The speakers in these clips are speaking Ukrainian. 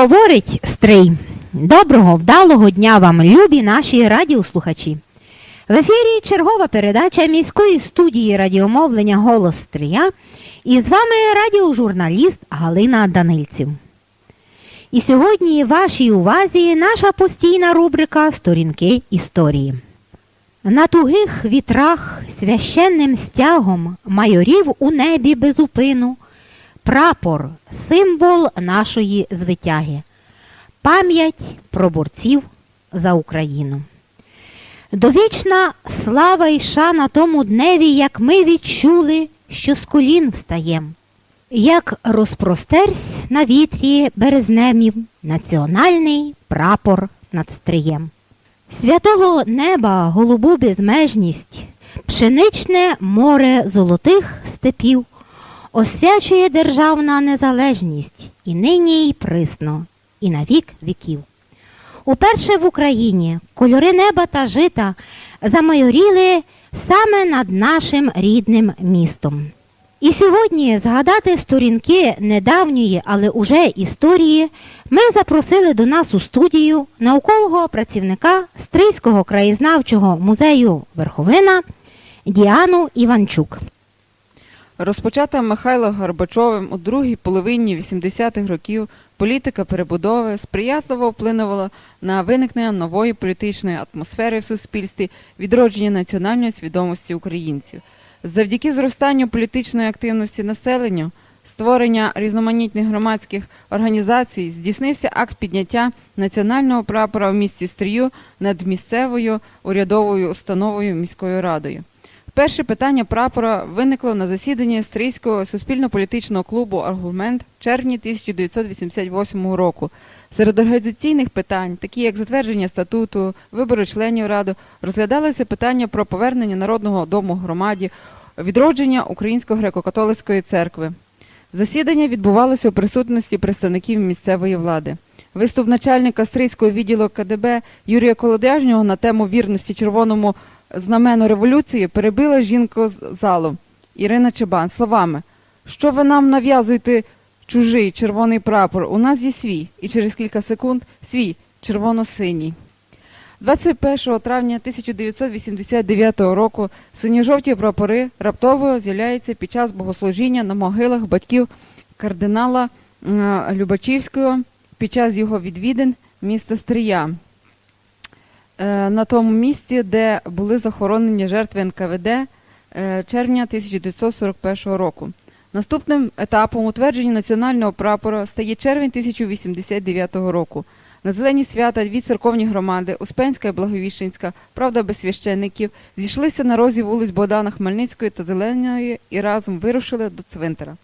Говорить Стрий. Доброго, вдалого дня вам, любі наші радіослухачі. В ефірі чергова передача міської студії радіомовлення Голос Стрия і з вами радіожурналіст Галина Данильців. І сьогодні вашій увазі наша постійна рубрика Сторінки історії. На тугих вітрах священним стягом майорів у небі безупину прапор символ нашої звитяги, пам'ять про борців за Україну. Довічна слава і шана тому дневі, як ми відчули, що з колін встаєм, як розпростерсь на вітрі березнемів національний прапор над стриєм. Святого неба голубу безмежність, пшеничне море золотих степів, освячує державна незалежність і нині й присно, і на вік віків. Уперше в Україні кольори неба та жита замайоріли саме над нашим рідним містом. І сьогодні згадати сторінки недавньої, але уже історії ми запросили до нас у студію наукового працівника Стрийського краєзнавчого музею Верховина Діану Іванчук. Розпочата Михайлом Горбачовим у другій половині 80-х років політика перебудови сприятливо вплинула на виникнення нової політичної атмосфери в суспільстві, відродження національної свідомості українців. Завдяки зростанню політичної активності населення, створення різноманітних громадських організацій, здійснився акт підняття національного прапора в місті Стрію над місцевою урядовою установою міською радою. Перше питання прапора виникло на засіданні Стрийського суспільно-політичного клубу Аргумент в червні 1988 року. Серед організаційних питань, такі як затвердження статуту, вибори членів ради, розглядалося питання про повернення Народного дому громаді, відродження Української греко-католицької церкви. Засідання відбувалося у присутності представників місцевої влади. Виступ начальника Стрийського відділу КДБ Юрія Колодяжнього на тему вірності червоному знамену революції перебила жінку залу Ірина Чебан словами, що ви нам нав'язуєте чужий червоний прапор, у нас є свій, і через кілька секунд свій червоно-синій. 21 травня 1989 року синьо-жовті прапори раптово з'являються під час богослужіння на могилах батьків кардинала Любачівського під час його відвідин міста Стрия. Е, на тому місці, де були захоронені жертви НКВД е, червня 1941 року. Наступним етапом утвердження національного прапора стає червень 1089 року. На зелені свята дві церковні громади Успенська і Благовіщенська, правда без священників, зійшлися на розі вулиць Богдана Хмельницької та Зеленої і разом вирушили до цвинтара.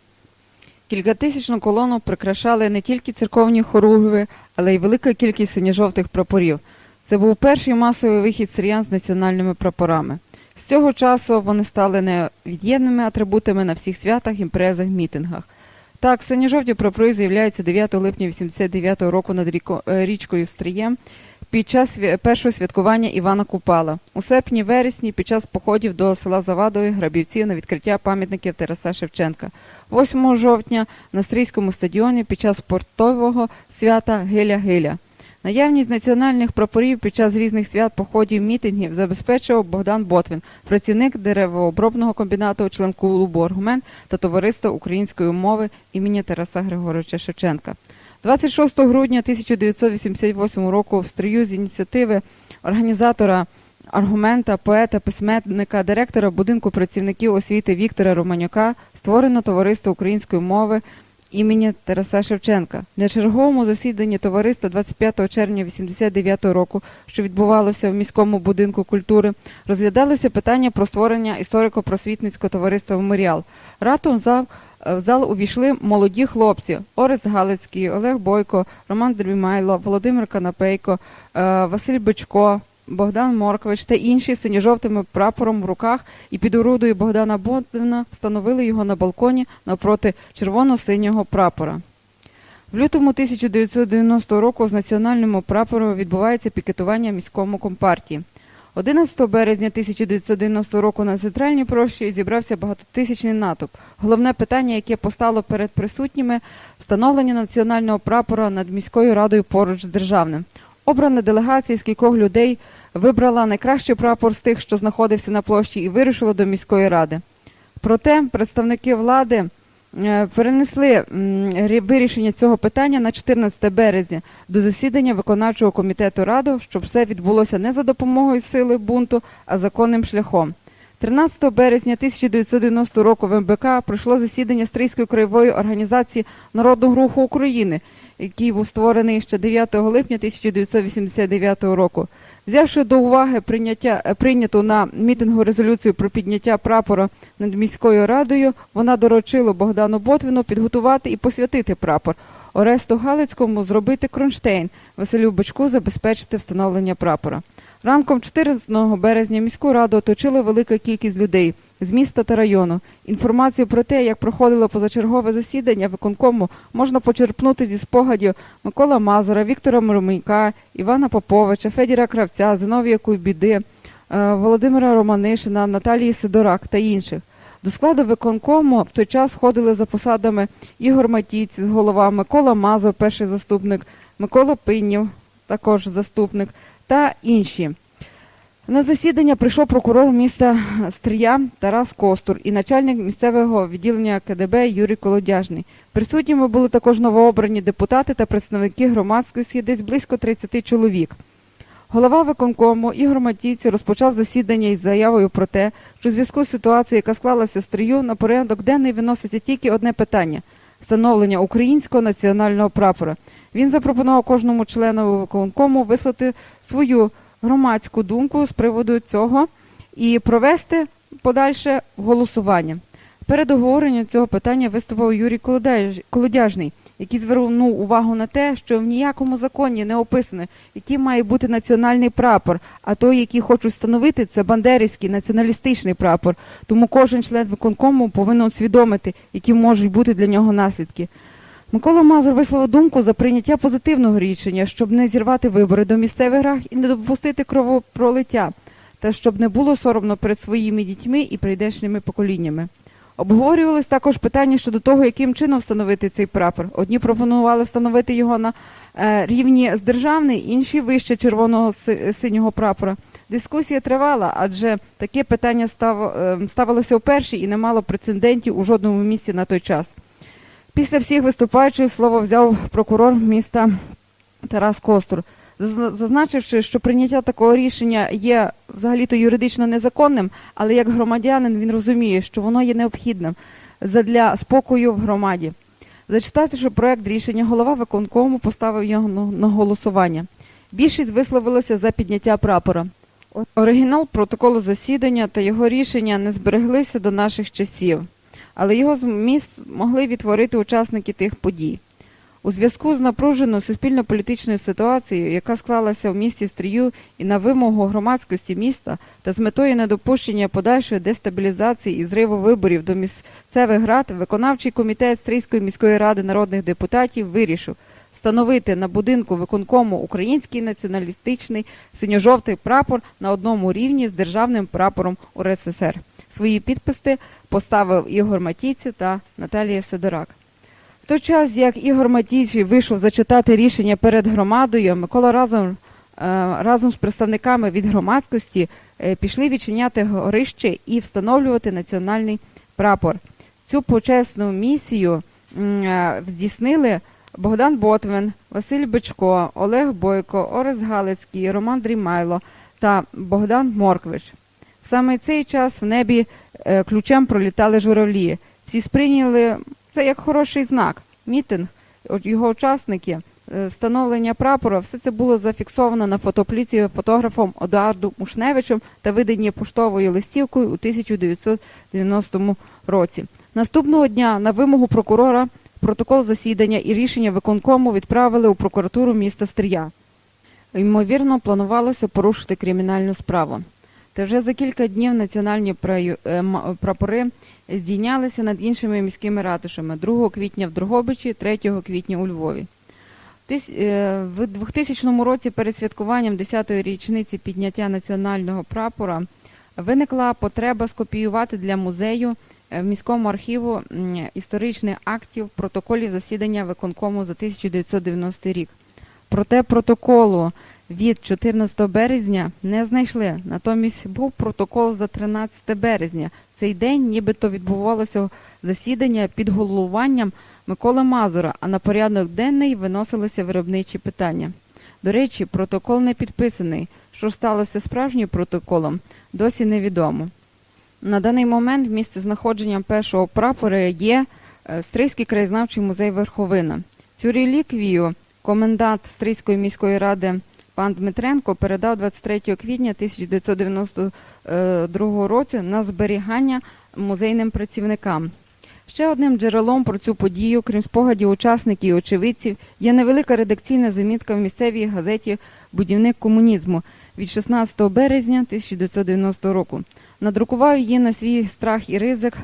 Кількатисячну колону прикрашали не тільки церковні хоругви, але й велика кількість синьо-жовтих прапорів. Це був перший масовий вихід сиріян з національними прапорами. З цього часу вони стали невід'ємними атрибутами на всіх святах, імпрезах, мітингах. Так, синьо-жовті прапори з'являються 9 липня 89 року над е, річкою Стрієм під час першого святкування Івана Купала. У серпні-вересні під час походів до села Завадові грабівців на відкриття пам'ятників Тараса Шевченка. 8 жовтня на Стрийському стадіоні під час спортового свята Гиля-Гиля. Наявність національних прапорів під час різних свят, походів, мітингів забезпечував Богдан Ботвін, працівник деревообробного комбінату, член клубу «Аргумент» та товариства української мови імені Тараса Григоровича Шевченка. 26 грудня 1988 року в строю з ініціативи організатора аргумента, поета, письменника, директора будинку працівників освіти Віктора Романюка створено товариство української мови імені Тараса Шевченка. На черговому засіданні товариства 25 червня 89 року, що відбувалося в міському будинку культури, розглядалося питання про створення історико-просвітницького товариства «Меморіал». Раптом в зал, в зал увійшли молоді хлопці Орест Галицький, Олег Бойко, Роман Дрімайло, Володимир Канапейко, е, Василь Бичко, Богдан Морквич та інші з синьо-жовтими прапором в руках і під орудою Богдана Ботвина встановили його на балконі навпроти червоно-синього прапора. В лютому 1990 року з національним прапором відбувається пікетування в міському компартії. 11 березня 1990 року на центральній площі зібрався багатотисячний натовп. Головне питання, яке постало перед присутніми, встановлення національного прапора над міською радою поруч з державним. Обрана делегація з кількох людей вибрала найкращий прапор з тих, що знаходився на площі, і вирушила до міської ради. Проте представники влади е, перенесли вирішення цього питання на 14 березня до засідання виконавчого комітету ради, щоб все відбулося не за допомогою сили бунту, а законним шляхом. 13 березня 1990 року в МБК пройшло засідання Стрийської краєвої організації Народного руху України, який був створений ще 9 липня 1989 року. Взявши до уваги прийняття е, прийняту на мітингу резолюцію про підняття прапора над міською радою, вона доручила Богдану Ботвіну підготувати і посвятити прапор. Оресту Галицькому зробити кронштейн, Василю Бичку забезпечити встановлення прапора. Ранком 14 березня міську раду оточила велика кількість людей з міста та району. Інформацію про те, як проходило позачергове засідання виконкому, можна почерпнути зі спогадів Микола Мазура, Віктора Миромійка, Івана Поповича, Федіра Кравця, Зиновія Куйбіди, е, Володимира Романишина, Наталії Сидорак та інших. До складу виконкому в той час входили за посадами Ігор Матіць, голова, Микола Мазур, перший заступник, Микола Пиннів, також заступник, та інші. На засідання прийшов прокурор міста Стрия Тарас Костур і начальник місцевого відділення КДБ Юрій Колодяжний. Присутніми були також новообрані депутати та представники громадськості, десь близько 30 чоловік. Голова виконкому Ігор Матійці розпочав засідання із заявою про те, що у зв'язку з ситуацією, яка склалася в стрію, на порядок денний виноситься тільки одне питання встановлення українського національного прапора. Він запропонував кожному члену виконкому вислати свою громадську думку з приводу цього і провести подальше голосування. Перед обговоренням цього питання виступив Юрій Колодяжний, який звернув увагу на те, що в ніякому законі не описано, який має бути національний прапор, а той, який хочуть встановити, це бандерівський націоналістичний прапор. Тому кожен член виконкому повинен усвідомити, які можуть бути для нього наслідки. Микола Мазур висловив думку за прийняття позитивного рішення, щоб не зірвати вибори до місцевих рад і не допустити кровопролиття, та щоб не було соромно перед своїми дітьми і прийдешніми поколіннями. Обговорювались також питання щодо того, яким чином встановити цей прапор. Одні пропонували встановити його на е, рівні з державний, інші вище червоного синього прапора. Дискусія тривала, адже таке питання став, е, ставилося вперше і не мало прецедентів у жодному місці на той час. Після всіх виступаючих слово взяв прокурор міста Тарас Костур, зазначивши, що прийняття такого рішення є взагалі-то юридично незаконним, але як громадянин він розуміє, що воно є необхідним задля спокою в громаді. Зачитавши проект рішення, голова виконкому поставив його на голосування. Більшість висловилася за підняття прапора. Оригінал протоколу засідання та його рішення не збереглися до наших часів, але його зміст могли відтворити учасники тих подій. У зв'язку з напруженою суспільно-політичною ситуацією, яка склалася в місті Стрію і на вимогу громадськості міста, та з метою недопущення подальшої дестабілізації і зриву виборів до місцевих рад, виконавчий комітет Стрийської міської ради народних депутатів вирішив встановити на будинку виконкому український націоналістичний синьо-жовтий прапор на одному рівні з державним прапором УРСР. Свої підписи поставив Ігор Матійці та Наталія Сидорак. В той час, як Ігор Матійчий вийшов зачитати рішення перед громадою, Микола разом, е, разом з представниками від громадськості е, пішли відчиняти горище і встановлювати національний прапор. Цю почесну місію е, здійснили Богдан Ботвин, Василь Бичко, Олег Бойко, Орес Галицький, Роман Дрімайло та Богдан Морквич. Саме цей час в небі е, ключем пролітали журавлі. Всі сприйняли це як хороший знак. мітинг, його учасники, е, встановлення прапора, все це було зафіксовано на фотопліці фотографом Одуарду Мушневичем та видані поштовою листівкою у 1990 році. Наступного дня на вимогу прокурора протокол засідання і рішення виконкому відправили у прокуратуру міста Стрия. Ймовірно, планувалося порушити кримінальну справу. Та вже за кілька днів національні е, прапори здійнялися над іншими міськими ратушами 2 квітня в Дрогобичі, 3 квітня у Львові. Е, В 2000 році перед святкуванням 10-ї річниці підняття національного прапора виникла потреба скопіювати для музею е, в міському архіву історичних актів протоколів засідання виконкому за 1990 рік. Проте протоколу від 14 березня не знайшли. Натомість був протокол за 13 березня. Цей день нібито відбувалося засідання під головуванням Миколи Мазура, а на порядок денний виносилися виробничі питання. До речі, протокол не підписаний. Що сталося справжнім протоколом, досі невідомо. На даний момент місце знаходження першого прапора є е, Стрийський краєзнавчий музей Верховина. Цю реліквію комендант Стрийської міської ради пан Дмитренко передав 23 квітня 1992 року на зберігання музейним працівникам. Ще одним джерелом про цю подію, крім спогадів учасників і очевидців, є невелика редакційна замітка в місцевій газеті Будівник комунізму від 16 березня 1990 року. Надрукував її на свій страх і ризик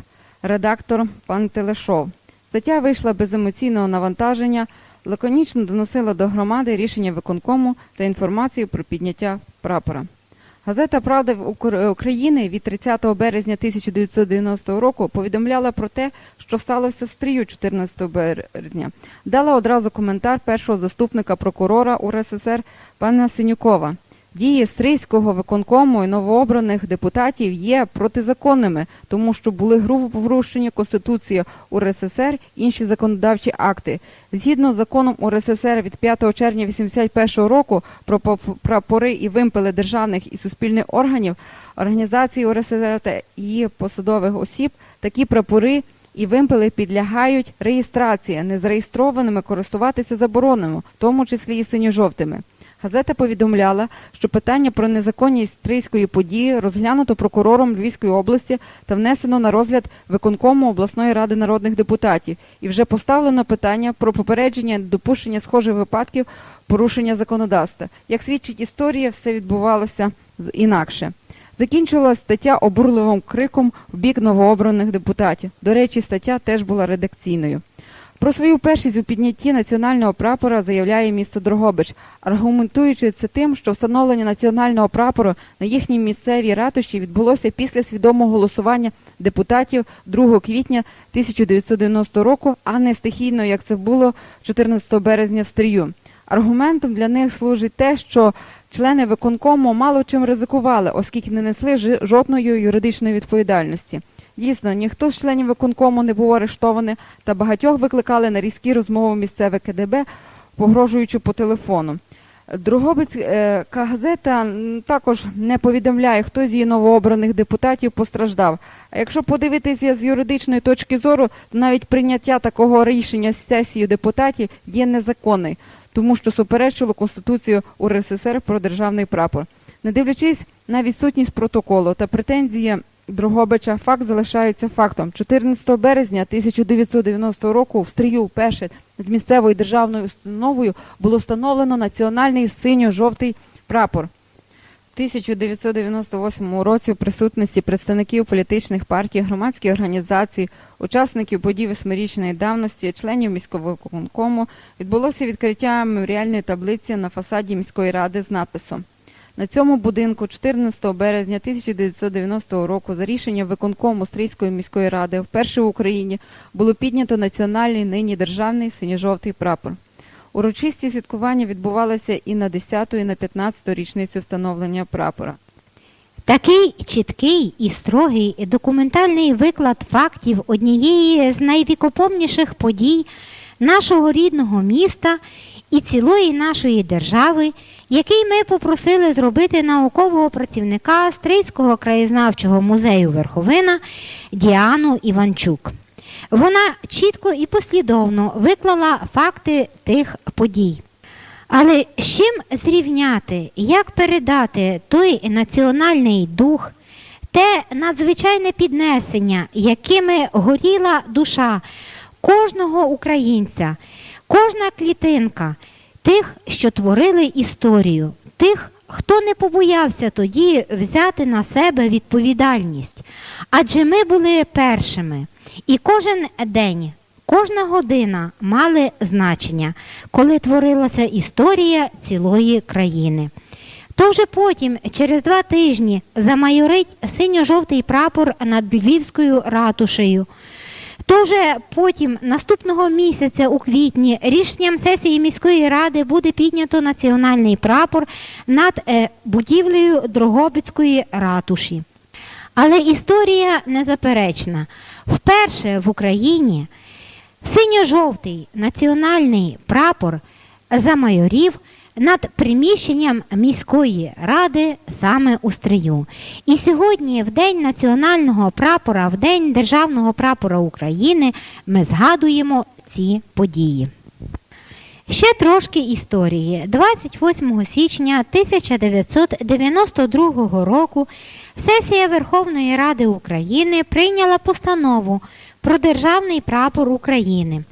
редактор пан Телешов. Стаття вийшла без емоційного навантаження, лаконічно доносила до громади рішення виконкому та інформацію про підняття прапора. Газета Правда України від 30 березня 1990 року повідомляла про те, що сталося з Стрію 14 березня. Дала одразу коментар першого заступника прокурора УРСР пана Синюкова. Дії Стрийського виконкому і новообраних депутатів є протизаконними, тому що були грубо порушені Конституції УРСР інші законодавчі акти. Згідно з законом УРСР від 5 червня 1981 року про прапори і вимпели державних і суспільних органів, організації УРСР та її посадових осіб, такі прапори і вимпели підлягають реєстрації, незареєстрованими користуватися заборонено, в тому числі і синьо-жовтими. Газета повідомляла, що питання про незаконність стрийської події розглянуто прокурором Львівської області та внесено на розгляд виконкому обласної ради народних депутатів, і вже поставлено питання про попередження допущення схожих випадків порушення законодавства. Як свідчить історія, все відбувалося інакше. Закінчилась стаття обурливим криком в бік новообраних депутатів. До речі, стаття теж була редакційною. Про свою першість у піднятті національного прапора заявляє місто Дрогобич, аргументуючи це тим, що встановлення національного прапору на їхній місцевій ратуші відбулося після свідомого голосування депутатів 2 квітня 1990 року, а не стихійно, як це було 14 березня в Стрію. Аргументом для них служить те, що члени виконкому мало чим ризикували, оскільки не несли жодної юридичної відповідальності. Дійсно, ніхто з членів виконкому не був арештований, та багатьох викликали на різкі розмови місцеве КДБ, погрожуючи по телефону. Другобицька газета також не повідомляє, хто з її новообраних депутатів постраждав. А якщо подивитися з юридичної точки зору, то навіть прийняття такого рішення з сесією депутатів є незаконним, тому що суперечило Конституцію УРСР про державний прапор. Не дивлячись на відсутність протоколу та претензії Дрогобича, факт залишається фактом. 14 березня 1990 року в стрію вперше над місцевою державною установою було встановлено національний синьо-жовтий прапор. В 1998 році в присутності представників політичних партій, громадських організацій, учасників подій восьмирічної давності, членів міського виконкому відбулося відкриття меморіальної таблиці на фасаді міської ради з надписом на цьому будинку 14 березня 1990 року за рішенням виконкому Стрийської міської ради вперше в Україні було піднято національний нині державний синьо-жовтий прапор. Урочисті святкування відбувалися і на 10-ту, і на 15-ту річницю встановлення прапора. Такий чіткий і строгий документальний виклад фактів однієї з найвікопомніших подій нашого рідного міста і цілої нашої держави, який ми попросили зробити наукового працівника Стрийського краєзнавчого музею Верховина Діану Іванчук. Вона чітко і послідовно виклала факти тих подій. Але з чим зрівняти, як передати той національний дух, те надзвичайне піднесення, якими горіла душа кожного українця, кожна клітинка тих, що творили історію, тих, хто не побоявся тоді взяти на себе відповідальність. Адже ми були першими, і кожен день, кожна година мали значення, коли творилася історія цілої країни. То вже потім, через два тижні, замайорить синьо-жовтий прапор над Львівською ратушею. То вже потім, наступного місяця у квітні, рішенням сесії міської ради буде піднято національний прапор над е, будівлею Дрогобицької ратуші. Але історія незаперечна. Вперше в Україні синьо-жовтий національний прапор замайорів над приміщенням міської ради саме у Стрию. І сьогодні, в День національного прапора, в День Державного прапора України, ми згадуємо ці події. Ще трошки історії. 28 січня 1992 року сесія Верховної Ради України прийняла постанову про державний прапор України.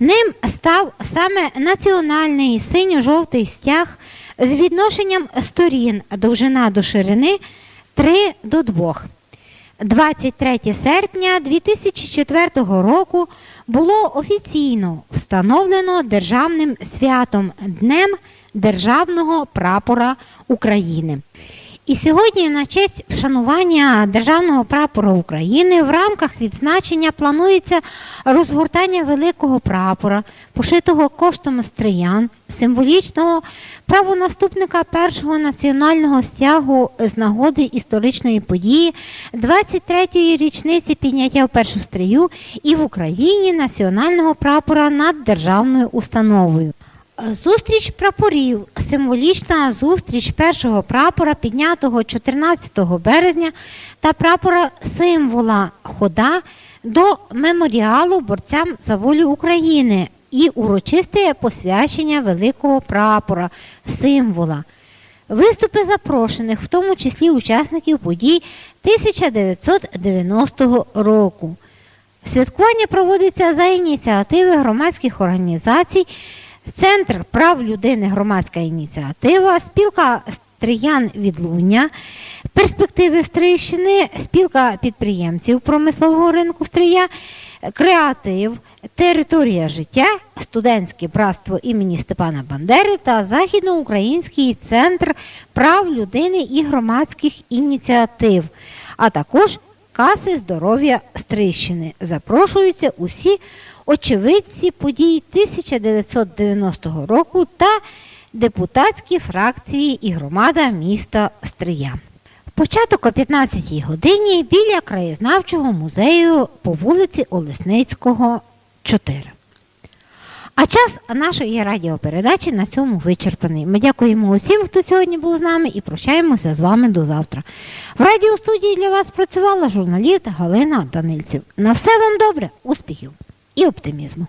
Ним став саме національний синьо-жовтий стяг з відношенням сторін довжина до ширини 3 до 2. 23 серпня 2004 року було офіційно встановлено державним святом Днем Державного прапора України. І сьогодні на честь вшанування Державного прапора України в рамках відзначення планується розгортання великого прапора, пошитого коштом стриян, символічного правонаступника першого національного стягу з нагоди історичної події 23-ї річниці підняття в першу стрию і в Україні національного прапора над державною установою. Зустріч прапорів, символічна зустріч першого прапора, піднятого 14 березня, та прапора символа хода до меморіалу борцям за волю України і урочисте посвячення великого прапора, символа. Виступи запрошених, в тому числі учасників подій 1990 року. Святкування проводиться за ініціативи громадських організацій. Центр прав людини, громадська ініціатива, спілка Стриян Відлуння, перспективи Стрийщини, спілка підприємців промислового ринку Стрия, креатив, територія життя, студентське братство імені Степана Бандери та Західноукраїнський центр прав людини і громадських ініціатив, а також каси здоров'я Стрийщини. Запрошуються усі очевидці подій 1990 року та депутатські фракції і громада міста Стрия. Початок о 15-й годині біля краєзнавчого музею по вулиці Олесницького, 4. А час нашої радіопередачі на цьому вичерпаний. Ми дякуємо усім, хто сьогодні був з нами, і прощаємося з вами до завтра. В радіостудії для вас працювала журналіст Галина Данильців. На все вам добре, успіхів і оптимізму.